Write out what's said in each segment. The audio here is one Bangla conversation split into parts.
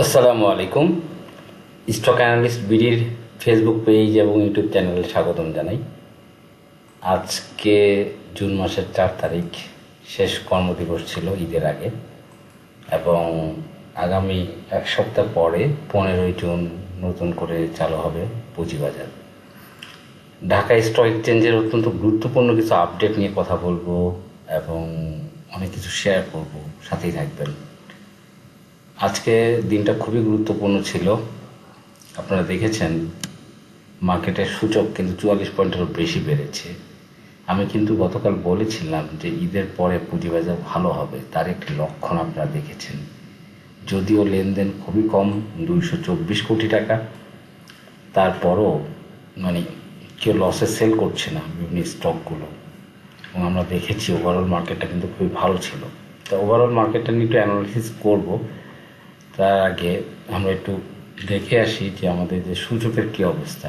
আসসালামু আলাইকুম। স্টক অ্যানালিস্ট বিডির ফেসবুক পেজ এবং ইউটিউব চ্যানেলে স্বাগতম জানাই। আজকে জুন মাসের চার তারিখ, শেষ কর্মদিবস ছিল ঈদের আগে এবং আগামী এক সপ্তাহ পরে পনেরোই জুন নতুন করে চালু হবে পুঁজিবাজার। ঢাকা স্টক এক্সচেঞ্জের অত্যন্ত গুরুত্বপূর্ণ কিছু আপডেট নিয়ে কথা বলব এবং অনেক কিছু শেয়ার করব। সাথেই থাকবেন। আজকে দিনটা খুবই গুরুত্বপূর্ণ ছিল। আপনারা দেখেছেন, মার্কেটের সূচক কিন্তু চুয়াল্লিশ পয়েন্টেরও বেশি বেড়েছে। আমি কিন্তু গতকাল বলেছিলাম যে ঈদের পরে পুঁজিবাজার ভালো হবে, তার একটি লক্ষণ আপনারা দেখেছেন। যদিও লেনদেন খুবই কম, দুইশো চব্বিশ কোটি টাকা। তারপরও মানে কেউ লসে সেল করছে না বিভিন্ন স্টকগুলো এবং আমরা দেখেছি ওভারঅল মার্কেটটা কিন্তু খুবই ভালো ছিল। তো ওভারঅল মার্কেটটা নিয়ে একটু অ্যানালিসিস করব। তার আগে আমরা একটু দেখে আসি যে আমাদের যে সূচকের কি অবস্থা।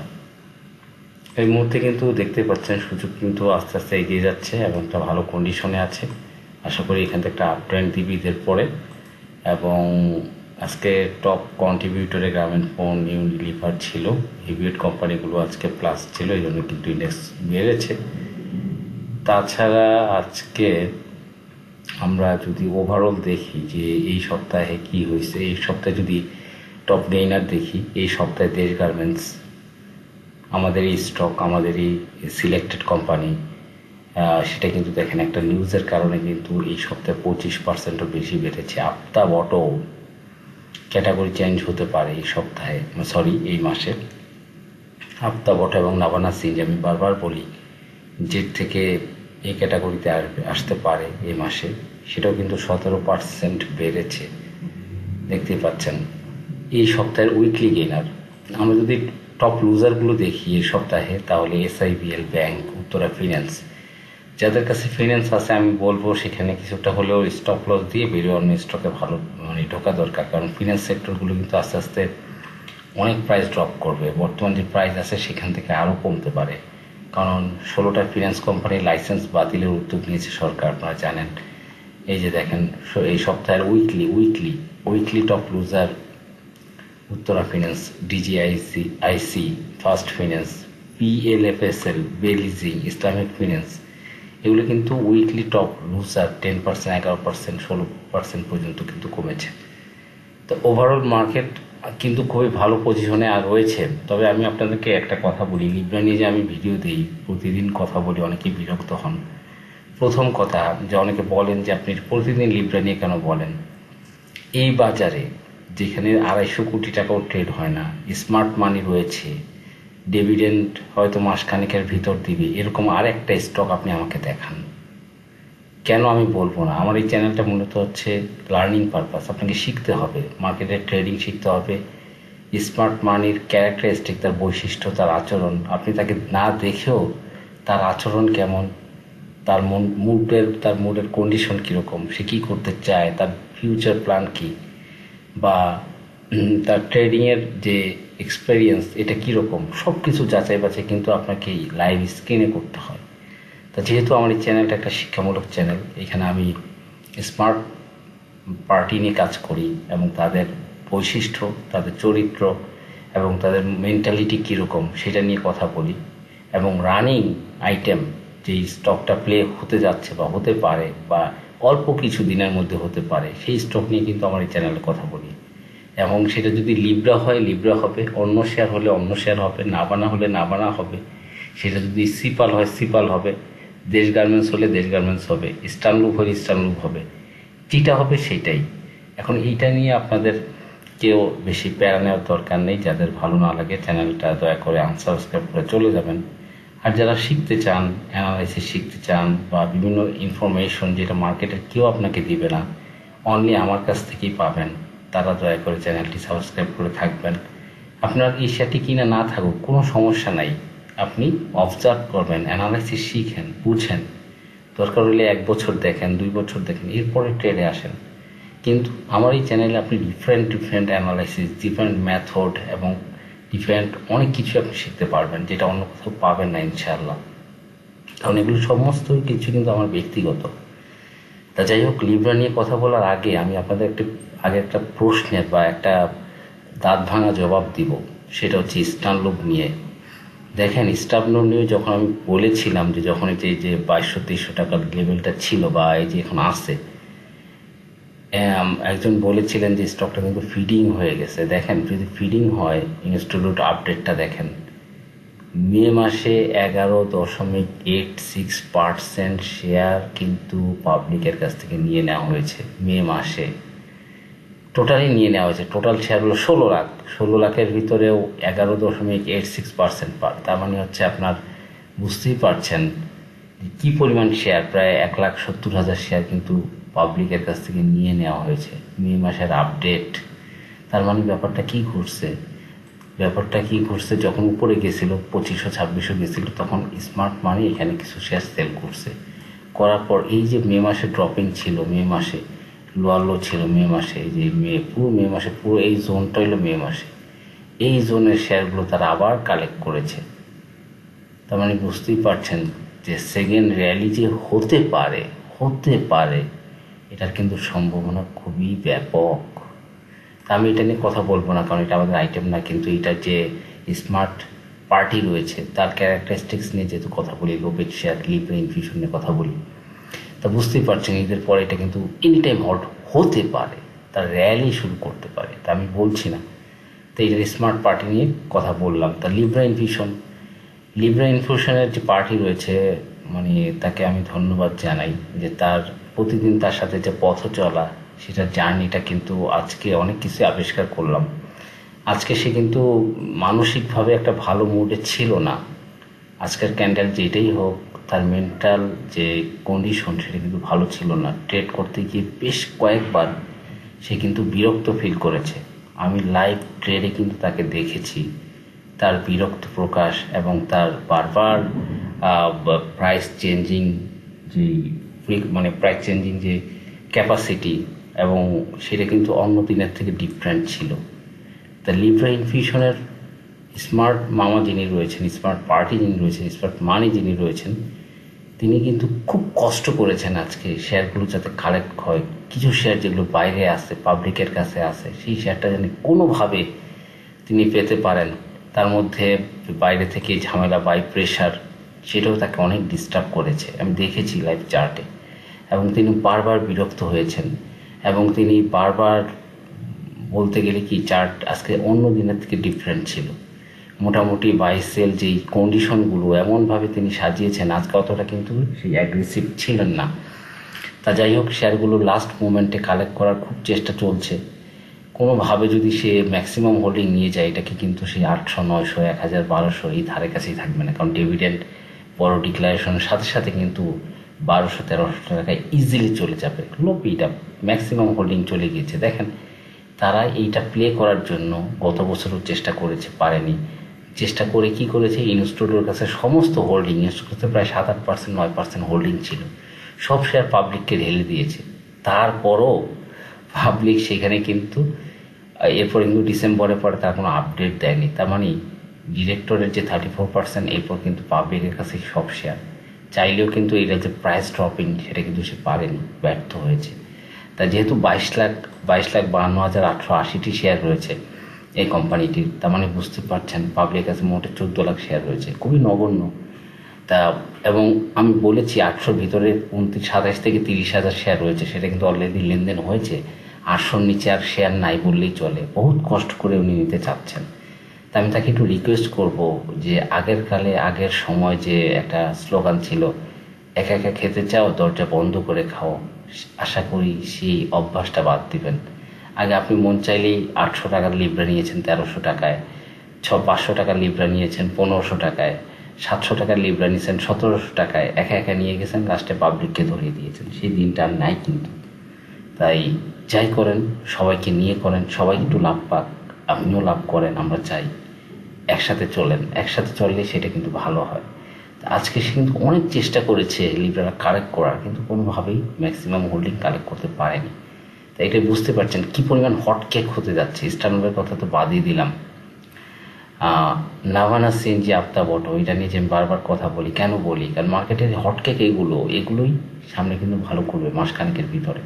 এই মুহূর্তে কিন্তু দেখতে পাচ্ছেন সূচক কিন্তু আস্তে আস্তে এগিয়ে যাচ্ছে এবং একটা ভালো কন্ডিশনে আছে। আশা করি এখান থেকে একটা আপ ট্রেন্ড দিবে ঈদের পরে। এবং আজকে টপ কন্ট্রিবিউটরে গ্রামীণ ফোন ইউনিলিভার ছিল। হিভিয়েট কোম্পানিগুলো আজকে প্লাস ছিল, এই জন্য কিন্তু ইন্ডেক্স বেড়েছে। তাছাড়া আজকে আমরা যদি ওভারঅল দেখি যে এই সপ্তাহে কি হয়েছে, এই সপ্তাহে যদি টপ গেইনার দেখি, এই সপ্তাহে দেশ গার্মেন্টস আমাদের এই স্টক আমাদের এই সিলেক্টেড কোম্পানি সেটা কিন্তু দেখেন একটা নিউজের কারণে কিন্তু এই সপ্তাহে পঁচিশ পার্সেন্টও বেশি বেড়েছে। আপতা বটো ক্যাটাগরি চেঞ্জ হতে পারে এই সপ্তাহে সরি এই মাসে। আপতা বটো এবং নাবানা সিঞ্জ আমি বারবার বলি যে থেকে এই ক্যাটাগরিতে আসবে, আসতে পারে এই মাসে। সেটাও কিন্তু সতেরো পার্সেন্ট বেড়েছে। দেখতেই পাচ্ছেন। এই সপ্তাহের উইকলি গেনার আমরা যদি টপ লুজারগুলো দেখি এই সপ্তাহে, তাহলে এসআইবিএল ব্যাংক উত্তরা ফিন্যান্স যাদের কাছে ফিন্যান্স আছে, আমি বলব সেখানে কিছুটা হলেও স্টপ লস দিয়ে বেরিয়ে অন্য স্টকে ভালো মানে ঢোকা দরকার। কারণ ফিন্যান্স সেক্টরগুলো কিন্তু আস্তে আস্তে অনেক প্রাইস ড্রপ করবে। বর্তমান যে প্রাইস আছে, সেখান থেকে আরও কমতে পারে। কারণ ষোলোটা ফিন্যান্স কোম্পানির লাইসেন্স বাতিলের উদ্যোগ নিয়েছে সরকার, আপনারা জানেন। এই যে দেখেন এই সপ্তাহের weekly weekly weekly top loser Uttara finance DGIC IC first finance PLFSL bay leasing Islamic finance এগুলো কিন্তু weekly top loser ten percent এগারো পার্সেন্ট ষোলো পার্সেন্ট পর্যন্ত কিন্তু কমেছে। তো ওভারঅল মার্কেট কিন্তু খুবই ভালো পজিশনে আর রয়েছে। তবে আমি আপনাদেরকে একটা কথা বলি। লিব্রা নিয়ে যে আমি ভিডিও দিই, প্রতিদিন কথা বলি অনেকেই বিরক্ত হন। প্রথম কথা, যে অনেকে বলেন যে, আপনি প্রতিদিন লিব্রা নিয়ে কেন বলেন? এই বাজারে, যেখানে আড়াইশো কোটি টাকাও ট্রেড হয় না স্মার্ট মানি রয়েছে ডিভিডেন্ড হয়তো মাসখানেকের ভিতর দিবে, এরকম আর একটা স্টক আপনি আমাকে দেখান। কেন আমি বলব না? আমার এই চ্যানেলটা মূলত হচ্ছে লার্নিং পারপাস আপনাকে শিখতে হবে মার্কেটের ট্রেডিং শিখতে হবে স্মার্ট মানির ক্যারেক্টারিস্টিক তার বৈশিষ্ট্য, তার আচরণ। আপনি তাকে না দেখেও তার আচরণ কেমন, তার মন, মুডের, তার মুডের কন্ডিশন কীরকম, সে কী করতে চায়, তার ফিউচার প্ল্যান কী, বা তার ট্রেডিংয়ের যে এক্সপেরিয়েন্স এটা কীরকম সব কিছু যাচাই বাছাই কিন্তু আপনাকে লাইভ স্ক্রিনে করতে হয়। তা যেহেতু আমার এই চ্যানেলটা একটা শিক্ষামূলক চ্যানেল, এখানে আমি স্মার্ট পার্টি নিয়ে কাজ করি এবং তাদের বৈশিষ্ট্য, তাদের চরিত্র এবং তাদের মেন্টালিটি কীরকম সেটা নিয়ে কথা বলি এবং রানিং আইটেম যেই স্টকটা প্লে হতে যাচ্ছে বা হতে পারে বা অল্প কিছু দিনের মধ্যে হতে পারে, সেই স্টক নিয়ে কিন্তু আমার এই চ্যানেলে কথা বলি। এবং সেটা যদি লিব্রা হয় লিব্রা হবে, অন্য শেয়ার হলে অন্য শেয়ার হবে, না বানা হলে না বানা হবে, সেটা যদি সিপাল হয় সিপাল হবে দেশ গার্মেন্টস হলে দেশ গার্মেন্টস হবে স্টানলুপ হলে স্টানলুপ হবে। যেটা হবে সেটাই। এখন এইটা নিয়ে আপনাদের কেউ বেশি প্যারা নেওয়ার দরকার নেই। যাদের ভালো না লাগে চ্যানেলটা দয়া করে আনসাবস্ক্রাইব করে চলে যাবেন। আর যারা শিখতে চান অ্যানালাইসিস শিখতে চান বা বিভিন্ন ইনফরমেশন যেটা মার্কেটের কেউ আপনাকে দিবে না অনলি আমার কাছ থেকেই পাবেন। তারা দয়া করে চ্যানেলটি সাবস্ক্রাইব করে থাকবেন। আপনার ইচ্ছাটি কিনা না থাকুক, কোনো সমস্যা নাই। আপনি অবজার্ভ করবেন অ্যানালাইসিস শিখেন, বুঝেন। দরকার হলে এক বছর দেখেন, দুই বছর দেখেন, এরপরে ট্রেডে আসেন। কিন্তু আমার এই চ্যানেলে আপনি different different analysis different method এবং ডিফারেন্ট অনেক কিছু আপনি শিখতে পারবেন, যেটা অন্য কোথাও পাবেন না, ইনশাআল্লাহ। কারণ এগুলো সমস্ত কিছু কিন্তু আমার ব্যক্তিগত। তা যাই হোক লিব্রা নিয়ে কথা বলার আগে আমি আপনাদের একটি, আগে একটা প্রশ্নের বা একটা দাঁত ভাঙা জবাব দিব। সেটা হচ্ছে স্টানলোক নিয়ে। দেখেন স্টাবলোক নিয়ে যখন আমি বলেছিলাম যে যখন এই যে বাইশশো, তেইশশো টাকার লেভেলটা ছিল বা এই যে এখন আসে একজন বলেছিলেন যে স্টকটা কিন্তু ফিডিং হয়ে গেছে। দেখেন, যদি ফিডিং হয় ইনস্টিটিউট আপডেটটা দেখেন, মে মাসে এগারো দশমিক এইট সিক্স পার্সেন্ট শেয়ার কিন্তু পাবলিকের কাছ থেকে নিয়ে নেওয়া হয়েছে, মে মাসে। টোটালি নিয়ে নেওয়া হয়েছে। টোটাল শেয়ার হলো ষোলো লাখ। ষোলো লাখের ভিতরেও এগারো দশমিক এইট সিক্স পার্সেন্ট পার। তার মানে হচ্ছে আপনার বুঝতেই পারছেন কী পরিমাণ শেয়ার প্রায় এক লাখ সত্তর হাজার শেয়ার কিন্তু পাবলিকের কাছ থেকে নিয়ে নেওয়া হয়েছে। মে মাসের আপডেট তার মানে ব্যাপারটা কি ঘটছে? ব্যাপারটা কি ঘটছে? যখন উপরে গেছিল, পঁচিশশো, ছাব্বিশশো গেছিল, তখন স্মার্ট মানি এখানে কিছু শেয়ার সেল করছে। করার পর এই যে মে মাসে ড্রপিং ছিল, মে মাসে লোয়ার লো ছিল মে মাসে, এই যে মে, পুরো মে মাসে, পুরো এই জোনটা হলো মে মাসে। এই জোনের শেয়ারগুলো তারা আবার কালেক্ট করেছে। তার মানে বুঝতেই পারছেন যে সেকেন্ড র্যালি যে হতে পারে হতে পারে। এটার কিন্তু সম্ভাবনা খুবই ব্যাপক। আমি এটা নিয়ে কথা বলব না, কারণ এটা আমাদের আইটেম না, কিন্তু এটা যে স্মার্ট পার্টি রয়েছে, তার ক্যারেক্টারিস্টিক্স নিয়ে যেহেতু কথা বলি লোপেট শেয়ার লিপে ইনফিউশন নিয়ে কথা বলি তা বুঝতেই পারছেন, ঈদের পরে এটা কিন্তু এনি টাইম হল্ট হতে পারে। তার র্যালি শুরু করতে পারে, তা আমি বলছি না। তো এইটার স্মার্ট পার্টি নিয়ে কথা বললাম। তা লিব্রা ইনফিউশন লিব্রা ইনফিউশনের যে পার্টি রয়েছে মানে তাকে আমি ধন্যবাদ জানাই যে তার প্রতিদিন তার সাথে যে পথ চলা সেটার জার্নিটা কিন্তু আজকে অনেক কিছু আবিষ্কার করলাম। আজকে সে কিন্তু মানসিকভাবে একটা ভালো মুডে ছিল না। আজকের ক্যান্ডেল যেটাই হোক তার মেন্টাল যে কন্ডিশন সেটা কিন্তু ভালো ছিল না। ট্রেড করতে গিয়ে বেশ কয়েকবার সে কিন্তু বিরক্ত ফিল করেছে। আমি লাইভ ট্রেডে কিন্তু তাকে দেখেছি। তার বিরক্ত প্রকাশ এবং তার বারবার প্রাইস চেঞ্জিং যে মানে প্রাইস চেঞ্জিং যে ক্যাপাসিটি এবং সেটা কিন্তু অন্য দিনের থেকে ডিফারেন্ট ছিল। তা লিব্রা ইনফিউশনের স্মার্ট মামা যিনি রয়েছেন, স্মার্ট পার্টি যিনি রয়েছেন, স্মার্ট মানি যিনি রয়েছেন, তিনি কিন্তু খুব কষ্ট করেছেন আজকে শেয়ারগুলো যাতে কালেক্ট হয়। কিছু শেয়ার যেগুলো বাইরে আসে পাবলিকের কাছে আসে সেই শেয়ারটা যেন কোনোভাবে তিনি পেতে পারেন। তার মধ্যে বাইরে থেকে ঝামেলা বাই প্রেশার সেটাও তাকে অনেক ডিস্টার্ব করেছে। আমি দেখেছি লাইভ চার্টে এবং তিনি বারবার বিরক্ত হয়েছেন। এবং তিনি বারবার বলতে গেলে কি চার্ট আজকে অন্য দিনের থেকে ডিফারেন্ট ছিল। মোটামুটি বাইসেল যেই কন্ডিশনগুলো এমনভাবে তিনি সাজিয়েছেন, আজকে অতটা কিন্তু সেই অ্যাগ্রেসিভ ছিলেন না। তা যাই হোক শেয়ারগুলো লাস্ট মোমেন্টে কালেক্ট করার খুব চেষ্টা চলছে। কোনোভাবে যদি সে ম্যাক্সিমাম হোল্ডিং নিয়ে যায়, এটাকে কিন্তু সেই আটশো, নয়শো, এক হাজার, বারোশো এই ধারে কাছেই থাকবে না। কারণ ডিভিডেন্ড বড় ডিক্লারেশনের সাথে সাথে কিন্তু বারোশো, তেরোশো টাকায় ইজিলি চলে যাবে। লো পিটা ম্যাক্সিমাম হোল্ডিং চলে গিয়েছে। দেখেন, তারা এইটা প্লে করার জন্য গত বছরও চেষ্টা করেছে, পারেনি। চেষ্টা করে কি করেছে? ইনস্টিটিউটের কাছে সমস্ত হোল্ডিং ইনস্টিটিউটে প্রায় সাত, আট পার্সেন্ট নয় পার্সেন্ট হোল্ডিং ছিল। সব শেয়ার পাবলিককে ঢেলে দিয়েছে। তারপরও পাবলিক সেখানে কিন্তু, এরপর কিন্তু ডিসেম্বরের পরে তার কোনো আপডেট দেয়নি। তার মানে ডিরেক্টরের যে থার্টি ফোর পার্সেন্ট এরপর কিন্তু পাবলিকের কাছে সব শেয়ার চাইলেও কিন্তু এটা যে প্রাইস ড্রপিং সেটা কিন্তু সে পারেনি, ব্যর্থ হয়েছে। তা যেহেতু বাইশ লাখ বাইশ লাখ বাহান্ন হাজার আটশো আশিটি শেয়ার রয়েছে এই কোম্পানিটির তার মানে বুঝতে পারছেন পাবলিকের কাছে মোটে চোদ্দ লাখ শেয়ার রয়েছে। খুবই নগণ্য। তা, এবং আমি বলেছি আটশোর ভিতরে উনত্রিশ, সাতাশ থেকে তিরিশ হাজার শেয়ার রয়েছে। সেটা কিন্তু অলরেডি লেনদেন হয়েছে। আটশোর নিচে আর শেয়ার নাই বললেই চলে। বহুত কষ্ট করে উনি নিতে চাচ্ছেন। তা আমি তাকে একটু রিকোয়েস্ট করব যে, আগের কালে, আগের সময় যে একটা স্লোগান ছিল, একা একা খেতে চাও, দরজা বন্ধ করে খাও। আশা করি সেই অভ্যাসটা বাদ দিবেন। আগে আপনি মন চাইলেই আটশো টাকার লিবরা নিয়েছেন, তেরোশো টাকায়। ছ, পাঁচশো টাকার লিবরা নিয়েছেন, পনেরোশো টাকায়। সাতশো টাকার লিবরা নিয়েছেন, সতেরোশো টাকায়। একা একা নিয়ে গেছেন লাস্টে পাবলিককে ধরিয়ে দিয়েছেন। সেই দিনটা আর নাই কিন্তু। তাই যাই করেন, সবাইকে নিয়ে করেন, সবাই একটু লাভ পাক, আপনিও লাভ করেন, আমরা চাই। একসাথে চলেন, একসাথে চললে সেটা কিন্তু ভালো হয়। আজকে সে কিন্তু অনেক চেষ্টা করেছে লিব্রারা কালেক্ট করার, কিন্তু কোনোভাবেই ম্যাক্সিমাম হোল্ডিং কালেক্ট করতে পারেনি। তাই এটা বুঝতে পারছেন কি পরিমাণ হট কেক হতে যাচ্ছে। স্টানবের কথা তো বাদই দিলাম। নাভানা সিনজি আফতাব অটো, এটা নিয়ে যে আমি বারবার কথা বলি, কেন বলি? কারণ মার্কেটের হটকেক এগুলো, এগুলোই সামনে কিন্তু ভালো করবে মাসখানেকের ভিতরে।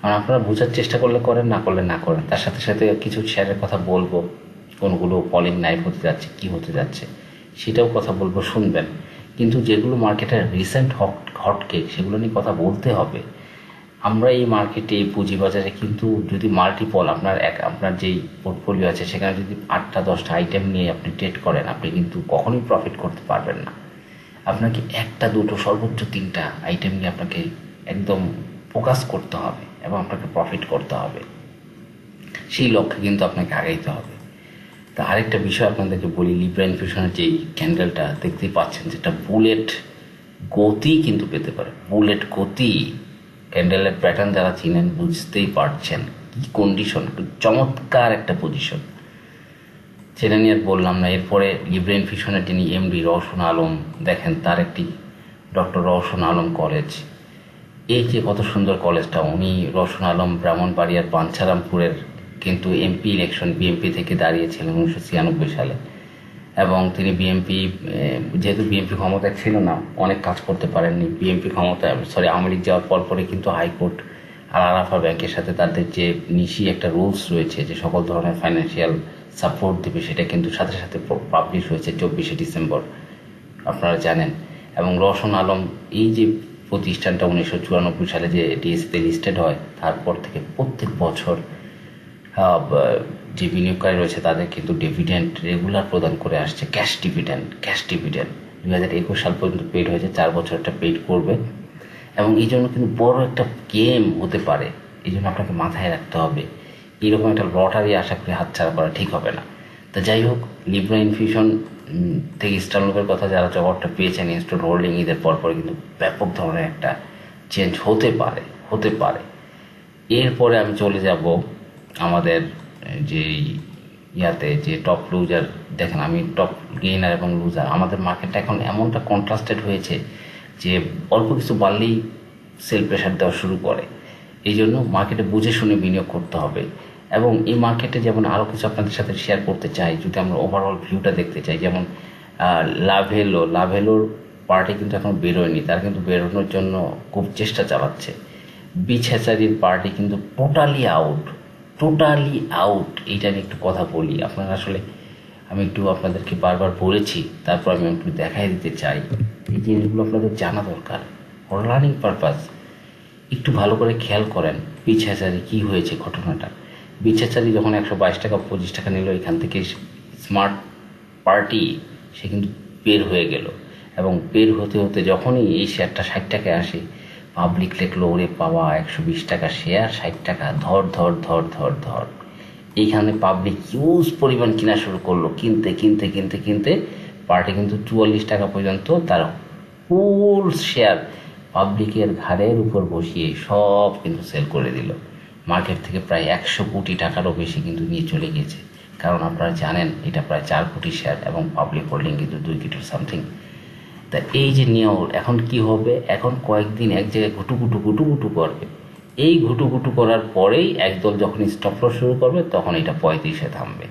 কারণ আপনারা বোঝার চেষ্টা করলে করেন, না করলে না করেন। তার সাথে সাথে কিছু শেয়ারের কথা বলব, কোনগুলো পলিং নাইট হতে যাচ্ছে, কি হতে যাচ্ছে, সেটাও কথা বলব, শুনবেন। কিন্তু যেগুলো মার্কেটের রিসেন্ট হট হটকেক সেগুলো নিয়ে কথা বলতে হবে। আমরা এই মার্কেটে এই পুঁজিবাজারে কিন্তু যদি মাল্টিপল আপনার এক, আপনার যেই পোর্টফোলিও আছে, সেখানে যদি আটটা, দশটা আইটেম নিয়ে আপনি ট্রেড করেন, আপনি কিন্তু কখনোই প্রফিট করতে পারবেন না। আপনাকে একটা, দুটো, সর্বোচ্চ তিনটা আইটেম নিয়ে আপনাকে একদম ফোকাস করতে হবে এবং আপনাকে প্রফিট করতে হবে। সেই লক্ষ্যে কিন্তু আপনাকে আগাইতে হবে। তা আরেকটা বিষয় আপনাদেরকে বলি লিব্রা ইনফিউশনের যেই ক্যান্ডেলটা দেখতেই পাচ্ছেন, যেটা বুলেট গতি কিন্তু পেতে পারে। বুলেট গতি ক্যান্ডেলের প্যাটার্ন যারা চিনেন বুঝতেই পারছেন কি কন্ডিশন চমৎকার একটা পজিশন সেটা নিয়ে আর বললাম না, এরপরে লিব্রা ইনফিউশনের যিনি এমডি রওশন আলম, দেখেন তার একটি ডক্টর রওশন আলম কলেজ এই যে কত সুন্দর কলেজটা উনি রওশন আলম ব্রাহ্মণবাড়িয়ার পাঞ্চারামপুরের কিন্তু এমপি ইলেকশন বিএমপি থেকে দাঁড়িয়েছিলেন উনিশশো ছিয়ানব্বই সালে। এবং তিনি বিএনপি যেহেতু বিএনপি ক্ষমতায় ছিল না, অনেক কাজ করতে পারেননি। বিএনপি ক্ষমতায় সরি, আওয়ামী লীগ যাওয়ার পর পরে কিন্তু হাইকোর্ট আর আরাফা ব্যাংকের সাথে তাদের যে নিশি একটা রুলস রয়েছে, যে সকল ধরনের ফাইন্যান্সিয়াল সাপোর্ট দেবে, সেটা কিন্তু সাথে সাথে পাবলিশ হয়েছে চব্বিশে ডিসেম্বর। আপনারা জানেন। এবং রওশন আলম, এই যে প্রতিষ্ঠানটা উনিশশো চুরানব্বই সালে যে ডিএসসিতে লিস্টেড হয়, তারপর থেকে প্রত্যেক বছর যে বিনিয়োগকারী রয়েছে তাদের, কিন্তু ডিভিডেন্ড রেগুলার প্রদান করে আসছে ক্যাশ ডিভিডেন্ড ক্যাশ ডিভিডেন্ড দুই হাজার একুশ সাল পর্যন্ত পেড হয়েছে, চার বছর একটা পেড করবে। এবং এই জন্য কিন্তু বড় একটা গেম হতে পারে, এই জন্য আপনাকে মাথায় রাখতে হবে। এরকম একটা লটারি আশা করি হাতছাড়া করা ঠিক হবে না। তা যাই হোক লিব্রা ইনফিউশন থেকে স্টারলোকের কথা যারা জবাবটা পেয়েছেন ইনস্টল হোল্ডিং ঈদের পর পর কিন্তু ব্যাপক ধরনের একটা চেঞ্জ হতে পারে হতে পারে। এরপরে আমি চলে যাব আমাদের যে ইয়াতে যে টপ লুজার দেখেন আমি টপ গেইনার এবং লুজার আমাদের মার্কেটটা এখন এমনটা কন্ট্রাস্টেড হয়েছে যে অল্প কিছু বাড়লেই সেল প্রেশার দেওয়া শুরু করে। এই জন্য মার্কেটে বুঝে শুনে বিনিয়োগ করতে হবে এবং এই মার্কেটে যেমন আরও কিছু আপনাদের সাথে শেয়ার করতে চাই, যদি আমরা ওভারঅল ভিউটা দেখতে চাই, যেমন লাভেলো লাভেলোর পার্টি কিন্তু এখন বেরোয়নি, তারা কিন্তু বেরোনোর জন্য খুব চেষ্টা চালাচ্ছে। বিচ হ্যাচারির পার্টি কিন্তু টোটালি আউট টোটালি আউট এইটা নিয়ে একটু কথা বলি। আপনারা আসলে, আমি একটু আপনাদেরকে বারবার বলেছি, তারপর আমি একটু দেখাই দিতে চাই। এই জিনিসগুলো আপনাদের জানা দরকার। ফর লার্নিং পারপাস একটু ভালো করে খেয়াল করেন হ্যাচারি কী হয়েছে ঘটনাটা। বিচ যখন একশো বাইশ টাকা, পঁচিশ টাকা নিল, এখান থেকে স্মার্ট পার্টি সে কিন্তু বের হয়ে গেল। এবং বের হতে হতে যখনই এই শেয়ারটা ষাট টাকায় আসে পাবলিক লেখলো ওরে পাওয়া একশো বিশ টাকা শেয়ার ষাট টাকা, ধর ধর ধর ধর ধর। এইখানে পাবলিক হিউজ পরিমাণ কেনা শুরু করল। কিনতে কিনতে কিনতে কিনতে পার্টি কিন্তু চুয়াল্লিশ টাকা পর্যন্ত তার ফুল শেয়ার পাবলিকের ঘাড়ের উপর বসিয়ে সব কিন্তু সেল করে দিল। মার্কেট থেকে প্রায় একশো কোটি টাকারও বেশি কিন্তু নিয়ে চলে গেছে কারণ আপনারা জানেন, এটা প্রায় চার কোটি শেয়ার এবং পাবলিক হোল্ডিং কিন্তু দুই কোটি সামথিং তা এই যে নিয়ম, এখন কি হবে? এখন কয়েকদিন এক জায়গায় ঘুটু ঘুটু ঘুটু ঘুটু করবে। এই ঘুটু ঘুটু করার পরেই একদল যখন স্টপ লস শুরু করবে, তখন এটা পঁয়ত্রিশে থামবে।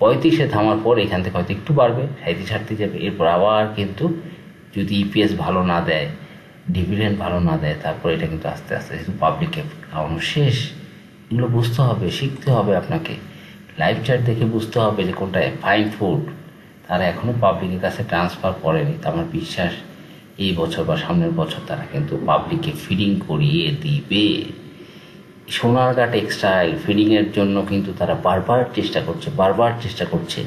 পঁয়ত্রিশে থামার পর এখান থেকে হয়তো একটু বাড়বে সাঁত্রিশ ছাড়তে যাবে। এরপর আবার কিন্তু যদি ইপিএস ভালো না দেয় ডিভিডেন্ড ভালো না দেয়, তারপর এটা কিন্তু আস্তে আস্তে যেহেতু পাবলিকে খাওয়ানো শেষ, এগুলো বুঝতে হবে, শিখতে হবে আপনাকে। লাইভ চার্ট দেখে বুঝতে হবে যে কোনটা ফাইন ফুড তারা এখনও পাবলিকের কাছে ট্রান্সফার করেনি। তো আমার বিশ্বাস এই বছর বা সামনের বছর তারা কিন্তু পাবলিককে ফিডিং করিয়ে দিবে। সোনারগা টেক্সটাইল ফিডিংয়ের জন্য কিন্তু তারা বারবার চেষ্টা করছে, বারবার চেষ্টা করছে।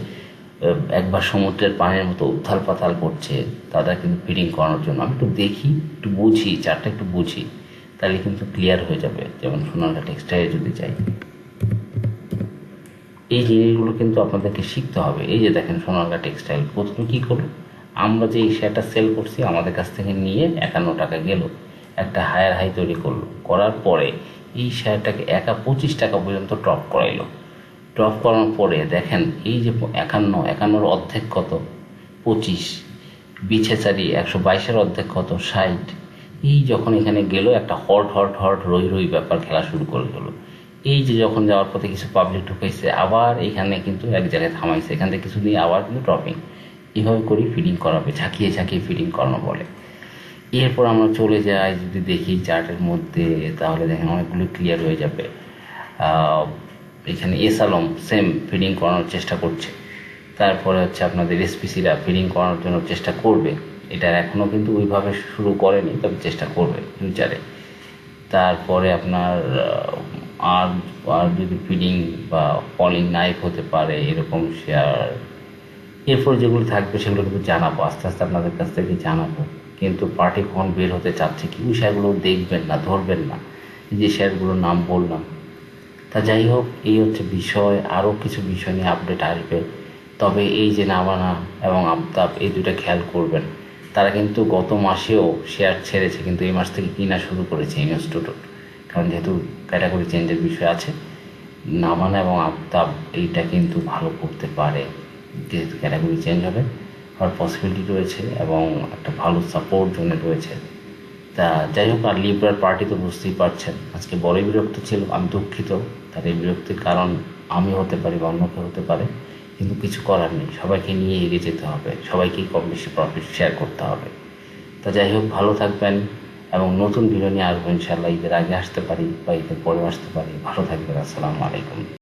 একবার সমুদ্রের পানির মতো উত্থাল পাতাল করছে, তাদের কিন্তু ফিডিং করানোর জন্য। আমি একটু দেখি, একটু বুঝি, চারটা একটু বুঝি, তাহলে কিন্তু ক্লিয়ার হয়ে যাবে। যেমন সোনারগা টেক্সটাইলে যদি যাই। এই জিনিসগুলো কিন্তু আপনাদেরকে শিখতে হবে। এই যে দেখেন সোনারগা টেক্সটাইল, প্রথমে কী করল আমরা যে এই শেয়ারটা সেল করছি, আমাদের কাছ থেকে নিয়ে একান্ন টাকা গেল। একটা হায়ার হাই তৈরি করল। করার পরে এই শেয়ারটাকে একা পঁচিশ টাকা পর্যন্ত ড্রপ করাইলো। ড্রপ করানোর পরে দেখেন এই যে একান্ন, একান্নর অর্ধেক কত? পঁচিশ। বিছেচারি একশো বাইশের অর্ধেক কত? ষাট। এই যখন এখানে গেল, একটা হট হট হট, রই রই ব্যাপার খেলা শুরু করে গেলো এই যে যখন যাওয়ার পথে কিছু পাবলিক ঢুকাইছে, আবার এখানে কিন্তু এক জায়গায় থামাইছে। এখান থেকে কিছু নিয়ে আবার কিন্তু ড্রপিং এভাবে করেই ফিডিং করাবে, ঝাঁকিয়ে ঝাঁকিয়ে ফিডিং করানো বলে। এরপর আমরা চলে যাই, যদি দেখি চার্টের মধ্যে, তাহলে দেখেন অনেকগুলো ক্লিয়ার হয়ে যাবে। এখানে এস আলম সেম ফিডিং করানোর চেষ্টা করছে। তারপরে হচ্ছে আপনাদের এসপিসিরা ফিডিং করানোর জন্য চেষ্টা করবে। এটা এখনও কিন্তু ওইভাবে শুরু করেনি, তবে চেষ্টা করবে ফিউচারে তারপরে আপনার আর আর যদি ফিডিং বা কলিং নাইফ হতে পারে, এরকম শেয়ার এরপর যেগুলো থাকবে সেগুলো কিন্তু জানাব, আস্তে আস্তে আপনাদের কাছ থেকে জানাব। কিন্তু পার্টি কখন বের হতে চাচ্ছে কি শেয়ারগুলো দেখবেন না, ধরবেন না। যে শেয়ারগুলোর নাম বললাম। তা যাই হোক, এই হচ্ছে বিষয়, আরও কিছু বিষয় নিয়ে আপডেট আসবে। তবে এই যে নাবানা এবং আবতাব এই দুটো খেয়াল করবেন। তারা কিন্তু গত মাসেও শেয়ার ছেড়েছে, কিন্তু এই মাস থেকে কিনা শুরু করেছে ইনস্টিটিউট কারণ যেহেতু ক্যাটাগরি চেঞ্জের বিষয় আছে। নাবানা এবং আবতাব এইটা কিন্তু ভালো করতে পারে, যেহেতু ক্যাটাগরি চেঞ্জ হবে। হওয়ার পসিবিলিটি রয়েছে এবং একটা ভালো সাপোর্ট জোনে রয়েছে। তা যাই হোক, আর লিবারাল পার্টি তো বুঝতেই পারছেন, আজকে বড়ই বিরক্ত ছিল, আমি দুঃখিত। তার এই বিরক্তির কারণ আমি হতে পারি বা অন্য কেউ হতে পারে, কিন্তু কিছু করার নেই। সবাইকে নিয়ে এগিয়ে যেতে হবে, সবাইকেই কম বেশি প্রফিট শেয়ার করতে হবে। তা যাই হোক, ভালো থাকবেন। এবং নতুন ভিডিও নিয়ে আসব ইনশাল্লাহ ঈদের আগে আসতে পারি বা ঈদের পরে আসতে পারি। ভালো থাকবেন, আসসালামু আলাইকুম।